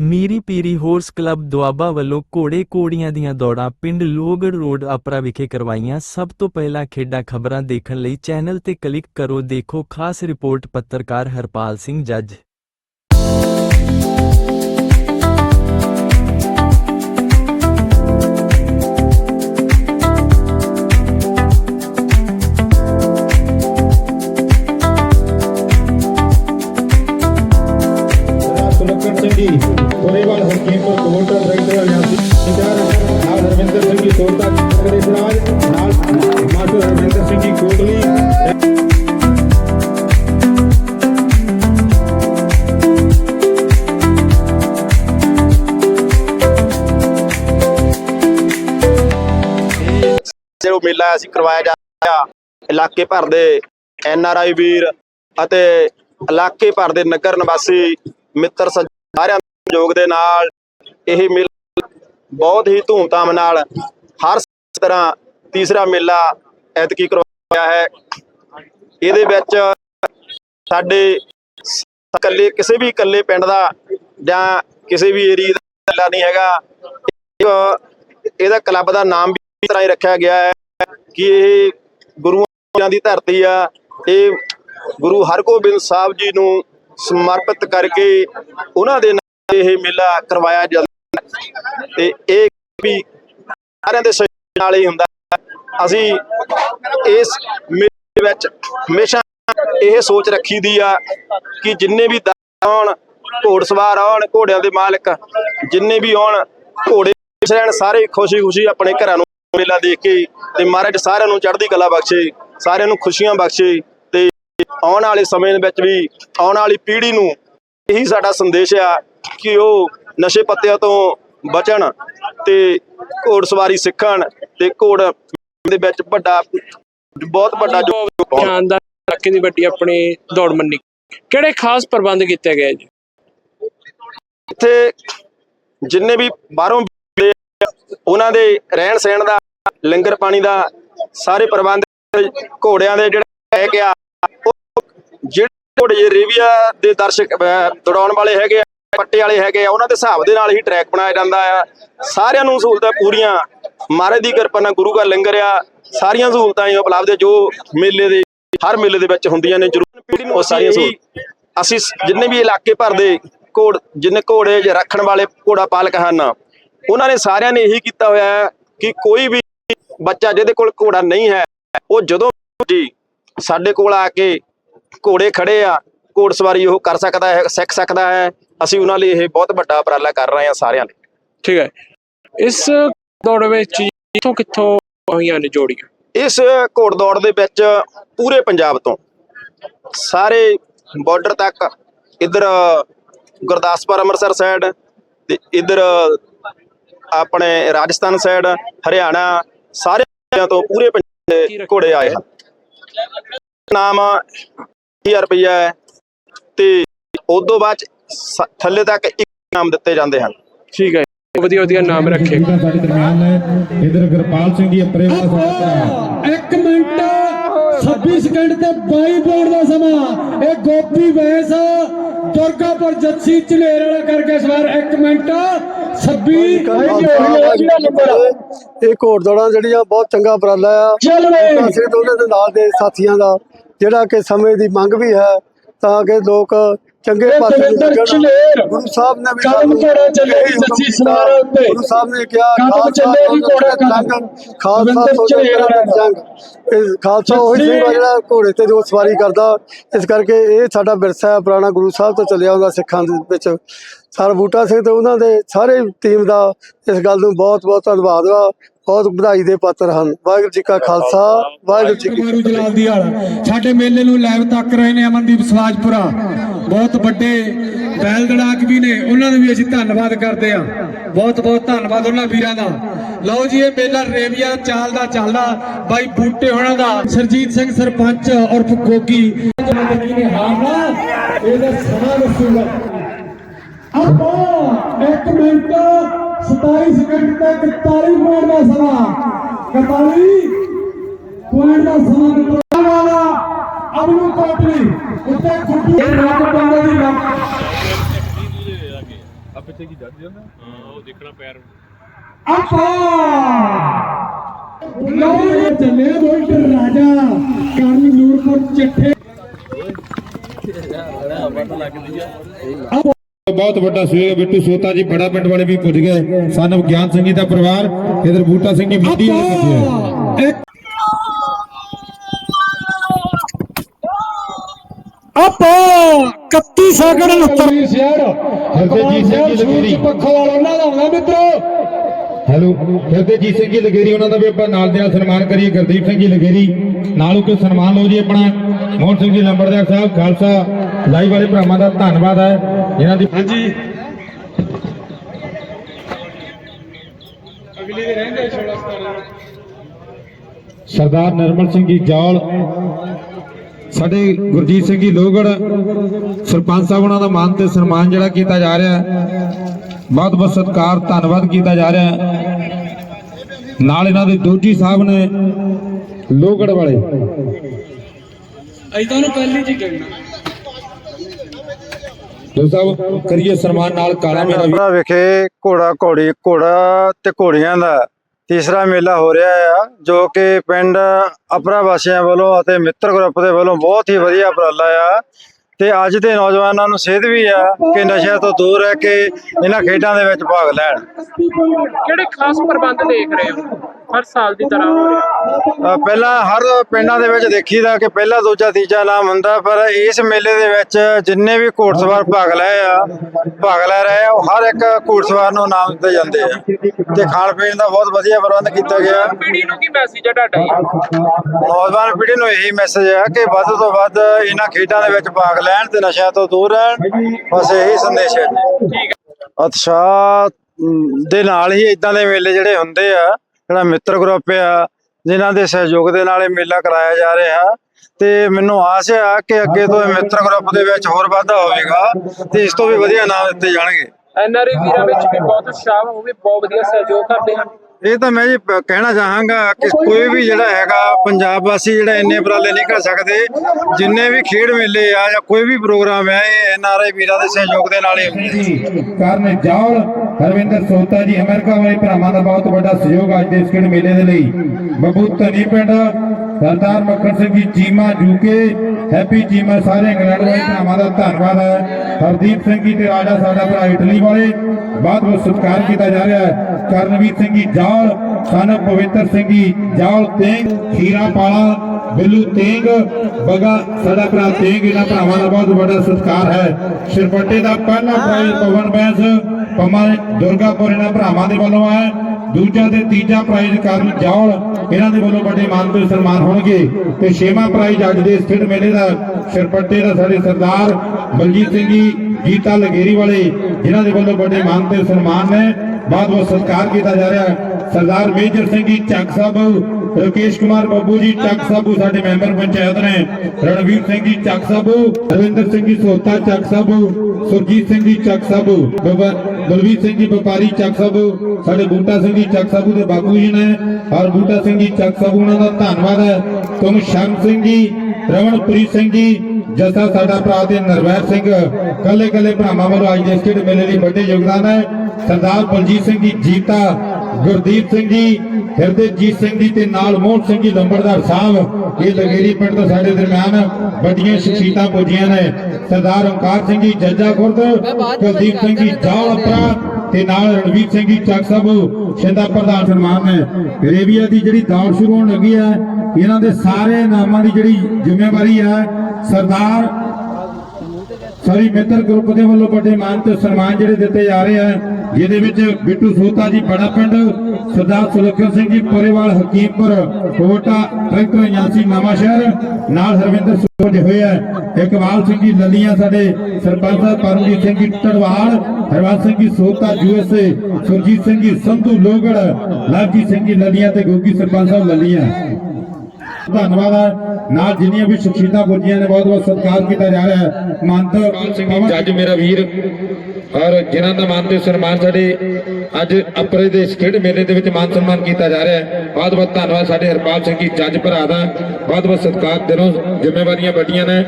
Miri Piri horse club Doaba ਵੱਲੋਂ ਘੋੜੇ ਘੋੜੀਆਂ ਦੀਆਂ ਦੌੜਾਂ ਪਿੰਡ ਲੋਹਗੜ੍ਹ ਰੋਡ ਆਪਰਾ ਵਿਖੇ ਕਰਵਾਈਆਂ। ਸਭ ਤੋਂ ਪਹਿਲਾਂ ਖੇਡਾਂ ਖਬਰਾਂ ਦੇਖਣ ਲਈ ਚੈਨਲ ਤੇ ਕਲਿੱਕ ਕਰੋ, ਦੇਖੋ ਖਾਸ ਰਿਪੋਰਟ ਪੱਤਰਕਾਰ ਹਰਪਾਲ ਸਿੰਘ ਜੱਜ। ਮੇਲਾ ਅਸੀਂ ਕਰਵਾਇਆ ਜਾ ਰਿਹਾ। ਇਲਾਕੇ ਭਰ ਦੇ ਐਨ ਆਰ ਆਈ ਵੀਰ ਅਤੇ ਇਲਾਕੇ ਭਰ ਦੇ ਨਗਰ ਨਿਵਾਸੀ ਮਿੱਤਰ ਸਾਰਿਆਂ ਦੇ ਯੋਗ ਦੇ ਨਾਲ ਇਹ ਮੇਲਾ ਬਹੁਤ ਹੀ ਧੂਮਧਾਮ ਨਾਲ ਹਰ ਤਰ੍ਹਾਂ ਤੀਸਰਾ ਮੇਲਾ ਐਤਕੀ ਕਰਵਾਇਆ ਹੈ। ਇਹਦੇ ਵਿੱਚ ਸਾਡੇ ਇਕੱਲੇ ਕਿਸੇ ਵੀ ਇਕੱਲੇ ਪਿੰਡ ਦਾ ਜਾਂ ਕਿਸੇ ਵੀ ਏਰੀਆ ਦਾ ਮੇਲਾ ਨਹੀਂ ਹੈਗਾ। ਇਹਦਾ ਕਲੱਬ ਦਾ ਨਾਮ ਵੀ ਇਸ ਤਰ੍ਹਾਂ ਹੀ ਰੱਖਿਆ ਗਿਆ ਹੈ। ਕਿ ਇਹ ਗੁਰੂਆਂ ਦੀ ਧਰਤੀ ਆ, ਇਹ ਗੁਰੂ ਹਰਗੋਬਿੰਦ ਸਾਹਿਬ ਜੀ ਨੂੰ ਸਮਰਪਿਤ ਕਰਕੇ ਉਹਨਾਂ ਦੇ ਨਾਲ ਇਹ ਮੇਲਾ ਕਰਵਾਇਆ ਜਾਂਦਾ ਤੇ ਇਹ ਵੀ ਸਾਰਿਆਂ ਦੇ ਸਹਿਯੋਗ ਨਾਲ ਹੀ ਹੁੰਦਾ ਅਸੀਂ ਇਸ ਮੇਲੇ ਵਿੱਚ ਹਮੇਸ਼ਾ ਇਹ ਸੋਚ ਰੱਖੀ ਦੀ ਆ ਕਿ ਜਿੰਨੇ ਵੀ ਦਾਤਾ ਆਉਣ ਘੋੜਸਵਾਰ ਆਉਣ, ਘੋੜਿਆਂ ਦੇ ਮਾਲਕ, ਜਿੰਨੇ ਵੀ ਆਉਣ, ਘੋੜੇ ਰਹਿਣ, ਸਾਰੇ ਖੁਸ਼ੀ ਖੁਸ਼ੀ ਆਪਣੇ ਘਰਾਂ ਨੂੰ ਮੇਲਾ ਦੇਖ ਕੇ ਤੇ ਮਹਾਰਾਜ ਸਾਰਿਆਂ ਨੂੰ ਚੜ੍ਹਦੀ ਕਲਾ ਬਖਸ਼ੇ ਸਾਰਿਆਂ ਨੂੰ ਖੁਸ਼ੀਆਂ ਬਖਸ਼ੇ ਤੇ ਆਉਣ ਵਾਲੇ ਸਮੇਂ ਦੇ ਵਿੱਚ ਵੀ ਆਉਣ ਵਾਲੀ ਪੀੜ੍ਹੀ ਨੂੰ ਇਹੀ ਸਾਡਾ ਸੰਦੇਸ਼ ਆ ਕਿ ਉਹ ਨਸ਼ੇ ਪੱਤਿਆਂ ਤੋਂ ਬਚਣ ਤੇ ਘੋੜਸਵਾਰੀ ਸਿੱਖਣ ਤੇ ਘੋੜ ਦੇ ਵਿੱਚ ਵੱਡਾ ਬਹੁਤ ਵੱਡਾ ਜੋ ਸ਼ਾਨਦਾਰ ਇਲਾਕੇ ਦੀ ਵੱਡੀ ਆਪਣੀ ਦੌੜ ਮੰਨੀ। ਕਿਹੜੇ ਖਾਸ ਪ੍ਰਬੰਧ ਕੀਤੇ ਗਏ ਜੀ? ਇੱਥੇ ਜਿੰਨੇ ਵੀ ਬਾਹਰੋਂ ਉਹਨਾਂ ਦੇ ਰਹਿਣ ਸਹਿਣ ਦਾ ਲੰਗਰ ਪਾਣੀ ਦਾ ਸਾਰੇ ਪ੍ਰਬੰਧ ਘੋੜਿਆਂ ਦੇ ਜਿਹੜੇ ਹੈਗੇ ਆ ਉਹ ਜਿਹੜੇ ਘੋੜੇ ਰੇਵੀਆ ਦੇ ਦਰਸ਼ਕ ਦੌੜਾਉਣ ਵਾਲੇ ਹੈਗੇ ਆ ਪੱਟੇ ਵਾਲੇ ਹੈਗੇ ਆ ਉਹਨਾਂ ਦੇ ਹਿਸਾਬ ਦੇ ਨਾਲ ਹੀ ਟਰੈਕ ਬਣਾਇਆ ਜਾਂਦਾ ਆ। ਸਾਰਿਆਂ ਨੂੰ ਸਹੂਲਤਾਂ ਪੂਰੀਆਂ। ਮਹਾਰਾਜ ਦੀ ਕਿਰਪਾ ਨਾਲ ਗੁਰੂ ਘਰ ਲੰਗਰ ਆ। ਸਾਰੀਆਂ ਸਹੂਲਤਾਂ ਹੀ ਉਪਲਬਧ ਆ ਜੋ ਮੇਲੇ ਦੇ ਹਰ ਮੇਲੇ ਦੇ ਵਿੱਚ ਹੁੰਦੀਆਂ ਨੇ ਜ਼ਰੂਰ ਉਹ ਸਾਰੀਆਂ ਸਹੂਲਤਾਂ। ਅਸੀਂ ਜਿੰਨੇ ਵੀ ਇਲਾਕੇ ਭਰ ਦੇ ਘੋੜ ਜਿੰਨੇ ਘੋੜੇ ਜੇ ਰੱਖਣ ਵਾਲੇ ਘੋੜਾ ਪਾਲਕ ਹਨ ਉਹਨਾਂ ਨੇ ਸਾਰਿਆਂ ਨੇ ਇਹੀ ਕੀਤਾ ਹੋਇਆ ਹੈ ਕਿ ਕੋਈ ਵੀ ਬੱਚਾ ਜਿਹਦੇ ਕੋਲ ਘੋੜਾ ਨਹੀਂ ਹੈ ਉਹ ਜਦੋਂ ਜੀ ਸਾਡੇ ਕੋਲ ਆ ਕੇ ਘੋੜੇ ਖੜੇ ਆ ਘੋੜਸਵਾਰੀ ਉਹ ਕਰ ਸਕਦਾ ਹੈ ਸਿੱਖ ਸਕਦਾ ਹੈ ਅਸੀਂ ਉਹਨਾਂ ਲਈ ਇਹ ਬਹੁਤ ਵੱਡਾ ਉਪਰਾਲਾ ਕਰ ਰਹੇ ਹਾਂ ਸਾਰਿਆਂ ਲਈ। ਠੀਕ ਹੈ। ਇਸ ਦੌੜ ਵਿੱਚ ਕਿੱਥੋਂ ਕਿੱਥੋਂ ਹੋਈਆਂ ਨੇ ਜੋੜੀਆਂ? ਇਸ ਘੋੜ ਦੌੜ ਦੇ ਵਿੱਚ ਪੂਰੇ ਪੰਜਾਬ ਤੋਂ ਸਾਰੇ ਬਾਰਡਰ ਤੱਕ ਇਧਰ ਗੁਰਦਾਸਪੁਰ ਅੰਮ੍ਰਿਤਸਰ ਸਾਈਡ ਤੇ ਇਧਰ ਆਪਣੇ ਰਾਜਸਥਾਨ ਸਾਈਡ ਹਰਿਆਣਾ ਸਾਰੇ ਤੋਂ ਪੂਰੇ ਪੰਜਾਬ ਦੇ ਘੋੜੇ ਆਏ ਹਨ। ਨਾਮ 1000 ਰੁਪਈਆ? ਹੈ ਤੇ ਉਦੋਂ ਬਾਅਦ ਥੱਲੇ ਤੱਕ ਇੱਕ ਨਾਮ ਦਿੱਤੇ ਜਾਂਦੇ ਹਨ। ਠੀਕ ਹੈ ਵਧੀਆ ਵਧੀਆ ਨਾਮ ਰੱਖੇ। ਜਿਹੜਾ ਸਾਡੇ ਦਰਮਿਆਨ ਹੈ ਇਧਰ ਗੁਰਪਾਲ ਸਿੰਘ ਜੀ ਅਪਰੇ ਵਾਲਾ ਸਵਾਗਤ ਹੈ। ਇੱਕ ਮਿੰਟ 26 ਸਕਿੰਟ ਤੇ 22 ਬੋਰਡ ਦਾ ਸਮਾਂ। ਇਹ ਗੋਪੀ ਵੈਸ ਦੁਰਗਾਪੁਰ ਜੱਸੀ ਝਲੇਰ ਵਾਲਾ ਕਰਕੇ ਸਵਾਰ 1 ਮਿੰਟ। 26 ਜਿਹੜਾ ਨੰਬਰ ਇਹ ਘੋੜ ਦੌੜਾਂ ਜਿਹੜੀਆਂ ਬਹੁਤ ਚੰਗਾ ਉਪਰਾਲਾ ਆ। ਅਸੀਂ ਉਹਨਾਂ ਦੇ ਨਾਲ ਦੇ ਸਾਥੀਆਂ ਦਾ ਜਿਹੜਾ ਕਿ ਸਮੇਂ ਦੀ ਮੰਗ ਵੀ ਹੈ ਤਾਂ ਕਿ ਲੋਕ ਚੰਗੇ ਪਾਸੇ। ਝਲੇਰ। ਗੁਰੂ ਸਾਹਿਬ ਨੇ ਵੀ ਕਦਮ ਘੋੜਾ ਚੱਲੇ ਕੀਤਾ। ਸਵਾਰ ਉੱਤੇ। ਗੁਰੂ ਸਾਹਿਬ ਨੇ ਕਿਹਾ ਕਦਮ ਚੱਲੇ ਜੀ ਘੋੜਾ ਕਦਮ। ਖਾਲਸਾ ਦਾ। ਜੰਗ ਇਹ ਖਾਲਸਾ ਉਹੀ ਸਿੰਘ ਜਿਹੜਾ ਘੋੜੇ ਤੇ ਜੋ ਸਵਾਰੀ ਕਰਦਾ ਇਸ ਕਰਕੇ ਇਹ ਸਾਡਾ ਵਿਰਸਾ ਹੈ ਪੁਰਾਣਾ ਗੁਰੂ ਸਾਹਿਬ ਤੋਂ ਚੱਲਿਆ ਆਉਂਦਾ ਸਿੱਖਾਂ ਦੇ ਵਿੱਚ ਸਰ ਬੂਟਾ ਸਿੰਘ ਤੇ ਉਹਨਾਂ ਦੇ ਸਾਰੇ ਟੀਮ ਦਾ ਇਸ ਗੱਲ ਨੂੰ ਬਹੁਤ ਬਹੁਤ ਧੰਨਵਾਦ ਵਾ ਬਹੁਤ ਵਧਾਈ ਦੇ ਪਾਤਰ ਹਨ ਵਾਹਿਗੁਰੂ ਜੀ ਕਾ ਖਾਲਸਾ ਵਾਹਿਗੁਰੂ ਜੀ ਕੀ ਹਾਲ ਸਾਡੇ ਮੇਲੇ ਨੂੰ ਲਾਈਵ ਤੱਕ ਰਹੇ ਨੇ ਅਮਨਦੀਪ ਸਵਾਜਪੁਰਾ ਬਹੁਤ ਵੱਡੇ ਬੈਲ ਦੜਾਕ ਵੀ ਨੇ, ਉਹਨਾਂ ਦਾ ਵੀ ਅਸੀਂ ਧੰਨਵਾਦ ਕਰਦੇ ਆ ਬਹੁਤ ਬਹੁਤ ਧੰਨਵਾਦ ਉਹਨਾਂ ਵੀਰਾਂ ਦਾ। ਲਓ ਜੀ, ਇਹ ਮੇਲਾ ਰੇਵੀਆ ਚਾਲ ਚੱਲਦਾ, ਬਾਈ ਬੂਟੇ ਹੋਣਾ ਦਾ, ਸਰਜੀਤ ਸਿੰਘ ਸਰਪੰਚ ਉਰਫ ਗੋਗੀ। ਨੇ ਹਾਰਨਾ ਇਹਦਾ ਸਮਾਂ ਦੱਸੂਗਾ। ਆਪਾਂ 1 ਮਿੰਟ 27 ਸਕਿੰਟ ਤੇ 41 ਮਿੰਟ ਦਾ ਸਮਾਂ। 41 ਪੁਆਇੰਟ ਦਾ ਸਮਾਂ ਦਿੱਤਾ। ਵਾਲਾ ਅਬਨੂ ਕੋਟਲੀ ਉੱਤੇ ਖੁੱਡੀ ਰੱਬ ਬੰਦੇ ਦੀ ਰੱਬ ਲੋ ਚੱਲੇ ਬੁਲਟ ਰਾਜਾ ਕਰਨ ਨੂਰਪੁਰ ਚੱਠੇ ਬਹੁਤ ਵੱਡਾ ਸਵੇਗ ਬਿੱਟੂ ਸੋਤਾ ਜੀ ਬੜਾ ਪਿੰਡ ਵਾਲੇ ਵੀ ਪੁੱਜ ਗਏ ਸਨ ਗਿਆਨ ਸਿੰਘ ਜੀ ਦਾ ਪਰਿਵਾਰ ਇਧਰ ਬੂਟਾ ਸਿੰਘ ਜੀ ਮਿੱਟੀ ਵਾਲੇ ਪੁੱਜੇ ਆ। ਇੱਕ ਆਪੋ 31 ਸੈਕਿੰਡ ਉੱਤਰ। ਸ਼ਹਿਰ ਹਰਦੇਜੀਤ ਸਿੰਘ ਜੀ ਲਗੇਰੀ। ਪੱਖੋ ਵਾਲਾ ਉਹਨਾਂ ਦਾ ਆਉਂਦਾ ਮਿੱਤਰੋ। ਹੈਲੋ ਹਰਦੇਜੀਤ ਸਿੰਘ ਜੀ ਲਗੇਰੀ ਉਹਨਾਂ ਦਾ ਵੀ ਆਪਾਂ ਨਾਲ ਦੇ ਨਾਲ ਸਨਮਾਨ ਕਰੀਏ। ਗੁਰਦੀਪ ਸਿੰਘ ਜੀ ਲਗੇਰੀ ਨਾਲੋਂ ਕੋਈ ਸਨਮਾਨ ਲਓ ਜੀ ਆਪਣਾ। ਮੋਹਨ ਸਿੰਘ ਜੀ ਲੰਬੜਦਾਰ ਸਾਹਿਬ ਖਾਲਸਾ। ਲਾਈਵ ਵਾਲੇ ਭਰਾਵਾਂ ਦਾ ਧੰਨਵਾਦ ਹੈ। ਇਹਨਾਂ ਦੀ ਹਾਂਜੀ। ਅਗਲੀ ਦੇ ਰਹਿੰਦੇ 16 17 ਸਰਦਾਰ ਨਰਮਲ ਸਿੰਘ ਜੀ ਜੌਲ। ਸਾਡੇ ਗੁਰਜੀਤ ਸਿੰਘ ਜੀ ਲੋਹਗੜ ਸਰਪੰਚ ਸਾਹਿਬ ਉਹਨਾਂ ਦਾ ਮਾਨ ਤੇ ਸਨਮਾਨ ਜਿਹੜਾ ਕੀਤਾ ਜਾ ਰਿਹਾ ਹੈ। ਬਹੁਤ ਬਹੁਤ ਸਤਿਕਾਰ ਧੰਨਵਾਦ ਕੀਤਾ ਜਾ ਰਿਹਾ ਹੈ। ਨਾਲ ਇਹਨਾਂ ਦੇ ਦੋਜੀ ਸਾਹਿਬ ਨੇ ਲੋਹਗੜ ਵਾਲੇ। ਐਦਾਂ ਨੂੰ ਪਹਿਲੀ ਜੀ ਕਹਿਣਾ ਦੋ ਸਾਹਿਬ ਕਰੀਏ ਸਨਮਾਨ ਨਾਲ ਕਾਲਾ ਮੇਰਾ ਵੀ। ਵਿਖੇ ਘੋੜਾ ਘੋੜੀ ਘੋੜਾ ਤੇ ਘੋੜੀਆਂ ਦਾ। ਤੀਸਰਾ ਮੇਲਾ ਹੋ ਰਿਹਾ ਆ, ਜੋ ਕਿ ਪਿੰਡ ਅਪਰਾ ਵਾਸੀਆਂ ਵੱਲੋਂ ਅਤੇ ਮਿੱਤਰ ਗਰੁੱਪ ਦੇ ਵੱਲੋਂ ਬਹੁਤ ਹੀ ਵਧੀਆ ਉਪਰਾਲਾ ਆ। ਤੇ ਅੱਜ ਦੇ ਨੌਜਵਾਨਾਂ ਨੂੰ ਸੇਧ ਵੀ ਆ ਕਿ ਨਸ਼ਿਆਂ ਤੋਂ ਦੂਰ ਰਹਿ ਕੇ ਇਹਨਾਂ ਖੇਡਾਂ ਦੇ ਵਿੱਚ ਭਾਗ ਲੈਣ। ਕਿਹੜੇ ਖਾਸ ਪ੍ਰਬੰਧ ਦੇਖ ਰਹੇ ਹੋ? ਹਰ ਸਾਲ ਦੀ ਤਰ੍ਹਾਂ ਹੋ ਰਿਹਾ। ਪਹਿਲਾਂ ਹਰ ਪਿੰਡਾਂ ਦੇ ਵਿੱਚ ਦੇਖੀਦਾ ਕਿ ਪਹਿਲਾ ਦੂਜਾ ਤੀਜਾ ਨਾਮ ਹੁੰਦਾ ਪਰ ਇਸ ਮੇਲੇ ਦੇ ਵਿੱਚ ਜਿੰਨੇ ਵੀ ਘੋੜਸਵਾਰ ਭਾਗ ਲਏ ਆ ਭਾਗ ਲੈ ਰਹੇ ਆ ਉਹ ਹਰ ਇੱਕ ਘੋੜਸਵਾਰ ਨੂੰ ਨਾਮ ਦਿੱਤੇ ਜਾਂਦੇ ਆ। ਤੇ ਖਾਣ ਪੀਣ ਦਾ ਬਹੁਤ ਵਧੀਆ ਪ੍ਰਬੰਧ ਕੀਤਾ ਗਿਆ। ਪੀੜੀ ਨੂੰ ਕੀ ਮੈਸੇਜ ਹੈ ਤੁਹਾਡਾ ਜੀ? ਨੌਜਵਾਨ ਪੀੜ੍ਹੀ ਨੂੰ ਇਹੀ ਮੈਸੇਜ ਹੈ ਕਿ ਵੱਧ ਤੋਂ ਵੱਧ ਇਹਨਾਂ ਖੇਡਾਂ ਦੇ ਵਿੱਚ ਭਾਗ ਲੈਣ ਤੇ ਨਸ਼ਿਆਂ ਤੋਂ ਦੂਰ ਰਹਿਣ। ਬਸ ਇਹੀ ਸੰਦੇਸ਼ ਹੈ ਜੀ। ਠੀਕ ਉਤਸ਼ਾਹ ਅਮ, ਦੇ ਨਾਲ ਹੀ ਇਦਾਂ ਦੇ ਮੇਲੇ ਜਿਹੜੇ ਹੁੰਦੇ ਆ ਜਿਹੜਾ ਮਿੱਤਰ ਗਰੁੱਪ ਆ ਜਿਨ੍ਹਾਂ ਦੇ ਸਹਿਯੋਗ ਦੇ ਨਾਲ ਇਹ ਮੇਲਾ ਕਰਾਇਆ ਜਾ ਰਿਹਾ। ਤੇ ਮੈਨੂੰ ਆਸ ਆ ਕਿ ਅੱਗੇ ਤੋਂ ਇਹ ਮਿੱਤਰ ਗਰੁੱਪ ਦੇ ਵਿੱਚ ਹੋਰ ਵਾਧਾ ਹੋਵੇਗਾ ਤੇ ਇਸ ਤੋਂ ਵੀ ਵਧੀਆ ਨਾਮ ਦਿੱਤੇ ਜਾਣਗੇ। ਐਨਆਰਆਈ ਵੀਰਾਂ ਵਿੱਚ ਵੀ ਬਹੁਤ ਉਤਸ਼ਾਹ ਉਹ ਵੀ ਬਹੁਤ ਵਧੀਆ ਸਹਿਯੋਗ ਕਰਦੇ ਹਨ ਇਹ ਤਾਂ ਮੈਂ ਜੀ ਕਹਿਣਾ ਚਾਹਾਂਗਾ ਕਿ ਕੋਈ ਵੀ ਜਿਹੜਾ ਹੈਗਾ ਪੰਜਾਬ ਵਾਸੀ ਜਿਹੜਾ ਇੰਨੇ ਉਪਰਾਲੇ ਨਹੀਂ ਕਰ ਸਕਦੇ ਜਿੰਨੇ ਵੀ ਖੇਡ ਮੇਲੇ ਆ ਜਾਂ ਕੋਈ ਵੀ ਪ੍ਰੋਗਰਾਮ ਹੈ ਇਹ ਐਨਆਰਆਈ ਵੀਰਾਂ ਦੇ ਸਹਿਯੋਗ ਦੇ ਨਾਲ ਹੀ ਹੁੰਦੇ ਕਰਨ ਜੌਲ ਹਰਵਿੰਦਰ ਸੋਤਾ ਜੀ, ਅਮਰੀਕਾ ਵਾਲੇ ਭਰਾਵਾਂ ਦਾ ਬਹੁਤ ਵੱਡਾ ਸਹਿਯੋਗ ਅੱਜ ਦੇ ਇਸ ਮੇਲੇ ਦੇ ਲਈ। ਬੱਬੂ ਧਨੀ ਪਿੰਡ, ਸਰਦਾਰ ਮੱਖਣ ਸਿੰਘ ਜੀ, ਚੀਮਾ ਜੂਕੇ ਹੈਪੀ ਚੀਮਾ, ਸਾਰੇ ਇੰਗਲੈਂਡ ਵਾਲੇ ਭਰਾਵਾਂ ਦਾ ਧੰਨਵਾਦ ਹੈ। ਹਰਦੀਪ ਸਿੰਘ ਜੀ ਤੇ ਰਾਜਾ ਸਾਡਾ ਭਰਾ ਇਟਲੀ ਵਾਲੇ, ਬਹੁਤ ਬਹੁਤ ਸਤਿਕਾਰ ਕੀਤਾ ਜਾ ਰਿਹਾ ਹੈ। ਕਰਨਵੀਰ ਸਿੰਘ ਜੀ, ਜੌਲ ਸਨ ਪਵਿੱਤਰ ਸਿੰਘ ਜੀ, ਜੌਲ, ਤੇਗ, ਖੀਰਾ ਪਾਲਾ, ਬਿੱਲੂ ਤੇਗ, ਬਗਾ, ਸਾਡਾ ਭਰਾ ਤੇਗ, ਇਹਨਾਂ ਭਰਾਵਾਂ ਦਾ ਬਹੁਤ ਵੱਡਾ ਸਤਿਕਾਰ ਹੈ। ਸਿਰਪੱਟੇ ਦਾ ਪਹਿਲਾ ਪ੍ਰਾਈਜ਼ ਪਵਨ ਬੈਂਸ ਪਮਾ ਦੁਰਗਾਪੁਰ ਇਹਨਾਂ ਭਰਾਵਾਂ ਦੇ ਵੱਲੋਂ ਹੈ। ਦੂਜਾ ਤੇ ਤੀਜਾ ਪ੍ਰਾਈਜ਼ ਕਰਨ ਜੌਲ ਇਹਨਾਂ ਦੇ ਵੱਲੋਂ ਵੱਡੇ ਮਾਨ ਤੇ ਸਨਮਾਨ ਹੋਣਗੇ। ਤੇ ਛੇਵਾਂ ਪ੍ਰਾਈਜ਼ ਅੱਜ ਦੇ ਸਥਿਤ ਮੇਲੇ ਦਾ ਸਿਰਪੱਟੇ ਦਾ ਸਾਡੇ ਸਰਦਾਰ ਬਲਜੀਤ ਸਿੰਘ ਜੀ, ਜੀਤਾ ਲਗੇਰੀ ਵਾਲੇ, ਜਿਨ੍ਹਾਂ ਦੇ ਵੱਲੋਂ ਵੱਡੇ ਮਾਨ ਤੇ ਸਨਮਾਨ ਨੇ। ਬਹੁਤ ਬਹੁਤ ਸਤਿਕਾਰ ਕੀਤਾ ਜਾ ਰਿਹਾ। ਸਰਦਾਰ ਮੇਜਰ ਸਿੰਘ ਜੀ, ਚੱਕ ਸਾਹਿਬ ਰਕੇਸ਼ ਕੁਮਾਰ ਬੱਬੂ ਜੀ, ਚੱਕ ਸਾਬੂ ਸਾਡੇ ਮੈਂਬਰ ਪੰਚਾਇਤ ਨੇ। ਰਣਵੀਰ ਸਿੰਘ ਜੀ, ਚੱਕ ਸਾਬੂ ਰਵਿੰਦਰ ਸਿੰਘ ਜੀ, ਸੋਤਾ ਚੱਕ ਸਾਬੂ ਸੁਰਜੀਤ ਸਿੰਘ ਜੀ, ਚੱਕ ਸਾਬੂ ਬਬ- ਸਿੰਘ ਜੀ ਵਪਾਰੀ ਚੱਕ ਸਾਬੂ ਸਾਡੇ ਬੂਟਾ ਸਿੰਘ ਜੀ ਚੱਕ ਸਾਬੂ ਦੇ ਬਾਪੂ ਜੀ ਨੇ, ਔਰ ਬੂਟਾ ਸਿੰਘ ਜੀ ਚੱਕ ਸਾਬੂ ਉਹਨਾਂ ਦਾ ਧੰਨਵਾਦ ਹੈ। ਤੁਮ ਸ਼ਾਮ ਸਿੰਘ ਜੀ, ਰਵਣਪ੍ਰੀਤ ਸਿੰਘ ਜੀ, ਜਸਾ ਸਾਡਾ ਭਰਾ ਤੇ ਨਰਵੈਰ ਸਿੰਘ ਕੱਲੇ ਕੱਲੇ ਭਰਾਵਾਂ ਵੱਲੋਂ ਅੱਜ ਦੇ ਸਟੇਟ ਮੇਲੇ ਲਈ ਵੱਡੇ ਯੋਗਦਾਨ ਹੈ। ਸਰਦਾਰ ਬਲਜੀਤ ਸਿੰਘ ਜੀ ਜੀਤਾ ਗੁਰਦੀਪ ਸਿੰਘ ਜੀ ਹਿਰਦੇਜੀਤ ਸਿੰਘ ਜੀ ਤੇ ਨਾਲ ਮੋਹਨ ਸਿੰਘ ਜੀ ਲੰਬੜਦਾਰ ਸਾਹਿਬ ਇਹ ਲਗੇਰੀ ਪਿੰਡ ਤੋਂ ਸਾਡੇ ਦਰਮਿਆਨ ਵੱਡੀਆਂ ਸ਼ਖਸੀਅਤਾਂ ਪੁੱਜੀਆਂ ਨੇ। ਸਰਦਾਰ ਓਂਕਾਰ ਸਿੰਘ ਜੀ ਜੱਜਾ ਖੁਰਦ ਕੁਲਦੀਪ ਸਿੰਘ ਜੀ ਜੌਲਪੁਰਾ ਤੇ ਨਾਲ ਰਣਵੀਰ ਸਿੰਘ ਜੀ ਚੱਕ ਸਾਹਿਬ ਸ਼ਿੰਦਾ ਪ੍ਰਧਾਨ ਸਨਮਾਨ ਨੇ। ਰੇਵੀਆ ਦੀ ਜਿਹੜੀ ਦੌੜ ਸ਼ੁਰੂ ਹੋਣ ਲੱਗੀ ਹੈ ਇਹਨਾਂ ਦੇ ਸਾਰੇ ਨਾਮਾਂ ਦੀ ਜਿਹੜੀ ਜ਼ਿੰਮੇਵਾਰੀ ਹੈ ਸਰਦਾਰ ਸਾਰੀ, ਮਿੱਤਰ ਗਰੁੱਪ ਦੇ ਵੱਲੋਂ ਵੱਡੇ ਮਾਨ ਤੇ ਸਨਮਾਨ ਜਿਹੜੇ ਦਿੱਤੇ ਜਾ ਰਹੇ ਆ, ਜਿਹਦੇ ਵਿੱਚ ਬਿੱਟੂ ਸੋਤਾ ਜੀ ਬੜਾ ਪਿੰਡ, ਸਰਦਾਰ ਸੁਲੱਖਣ ਸਿੰਘ ਜੀ ਪੋਰੇਵਾਲ, ਹਕੀਮਪੁਰ ਕੋਟਾ ਟਰੈਕਟਰ ਏਜੰਸੀ, ਨਵਾਂ ਸ਼ਹਿਰ, ਨਾਲ ਹਰਵਿੰਦਰ ਸੋਜ ਹੋਏ ਆ, ਇਕਬਾਲ ਸਿੰਘ ਜੀ ਲੱਲੀਆਂ ਸਾਡੇ ਸਰਪੰਚ ਸਾਹਿਬ, ਪਰਮਜੀਤ ਸਿੰਘ ਜੀ ਟੜਵਾਲ ਹਰਵੰਸ ਸਿੰਘ ਜੀ ਸੋਤਾ ਯੂਐਸਏ ਸੁਰਜੀਤ ਸਿੰਘ ਜੀ ਸੰਧੂ ਲੋਗੜ ਲਵਜੀਤ ਸਿੰਘ ਜੀ ਲੱਲੀਆਂ ਤੇ ਗੋਗੀ ਸਰਪੰਚ ਸਾਹਿਬ ਲੱਲੀਆਂ। ਧੰਨਵਾਦ ਹੈ ਨਾਲ ਜਿੰਨੀਆਂ ਵੀ ਸ਼ਖਸੀਅਤਾਂ ਪੁੱਜੀਆਂ ਨੇ, ਬਹੁਤ ਬਹੁਤ ਸਤਿਕਾਰ ਕੀਤਾ ਜਾ ਰਿਹਾ ਹੈ। ਮੰਤ ਸਿੰਘ ਜੱਜ ਮੇਰਾ ਵੀਰ ਔਰ ਜਿਨ੍ਹਾਂ ਦਾ ਮਾਨ ਤੇ ਸਨਮਾਨ ਸਾਡੇ ਅੱਜ ਅਪਰੇ ਦੇ ਇਸ ਖੇਡ ਮੇਲੇ ਦੇ ਵਿੱਚ ਮਾਨ ਸਨਮਾਨ ਕੀਤਾ ਜਾ ਰਿਹਾ ਹੈ। ਬਹੁਤ ਬਹੁਤ ਧੰਨਵਾਦ ਸਾਡੇ ਹਰਪਾਲ ਸਿੰਘ ਜੀ, ਜੱਜ ਭਰਾ ਦਾ। ਬਹੁਤ ਬਹੁਤ ਸਤਿਕਾਰ ਦਿਨੋਂ ਜ਼ਿੰਮੇਵਾਰੀਆਂ ਵੱਡੀਆਂ ਨੇ।